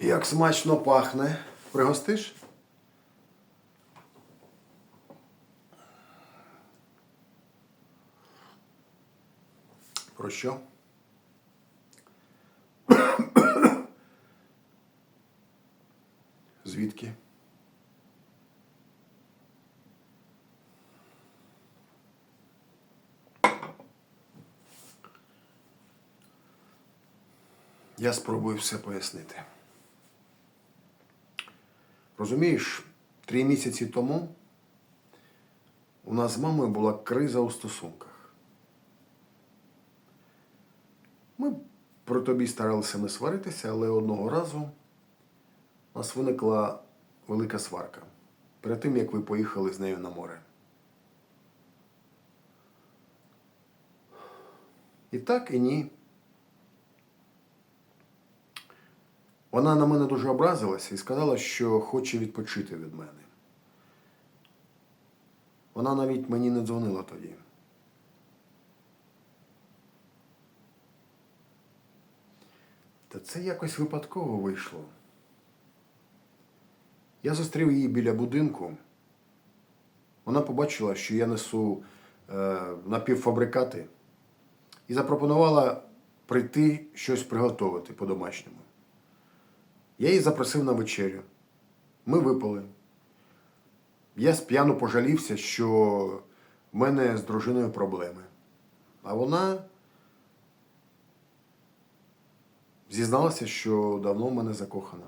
Як смачно пахне. Пригостиш? Про що? Звідки? Я спробую все пояснити. Розумієш, три місяці тому у нас з мамою була криза у стосунках. Ми про тобі старалися не сваритися, але одного разу у нас виникла велика сварка перед тим, як ви поїхали з нею на море. І так, і ні. Вона на мене дуже образилася і сказала, що хоче відпочити від мене. Вона навіть мені не дзвонила тоді. Та це якось випадково вийшло. Я зустрів її біля будинку. Вона побачила, що я несу е, напівфабрикати і запропонувала прийти щось приготувати по-домашньому. Я її запросив на вечерю. Ми випили. Я сп'яну пожалівся, що в мене з дружиною проблеми. А вона зізналася, що давно в мене закохана.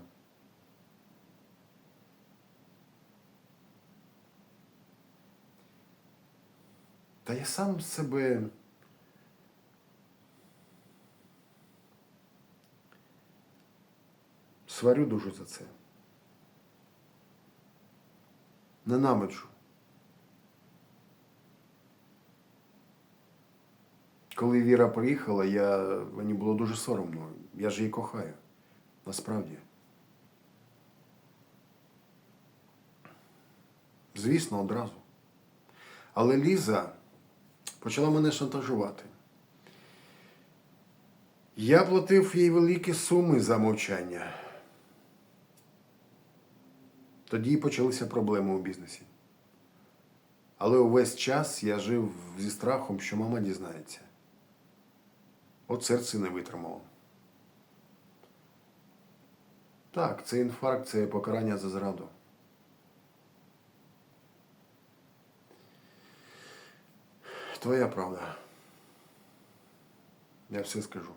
Та я сам себе. Сварю дуже за це. Ненавиджу. Коли Віра приїхала, я... мені було дуже соромно. Я ж її кохаю. Насправді. Звісно, одразу. Але Ліза почала мене шантажувати. Я платив їй великі суми за мовчання. Тоді почалися проблеми у бізнесі. Але увесь час я жив зі страхом, що мама дізнається. От серце не витримало. Так, це інфаркт, це покарання за зраду. Твоя правда. Я все скажу.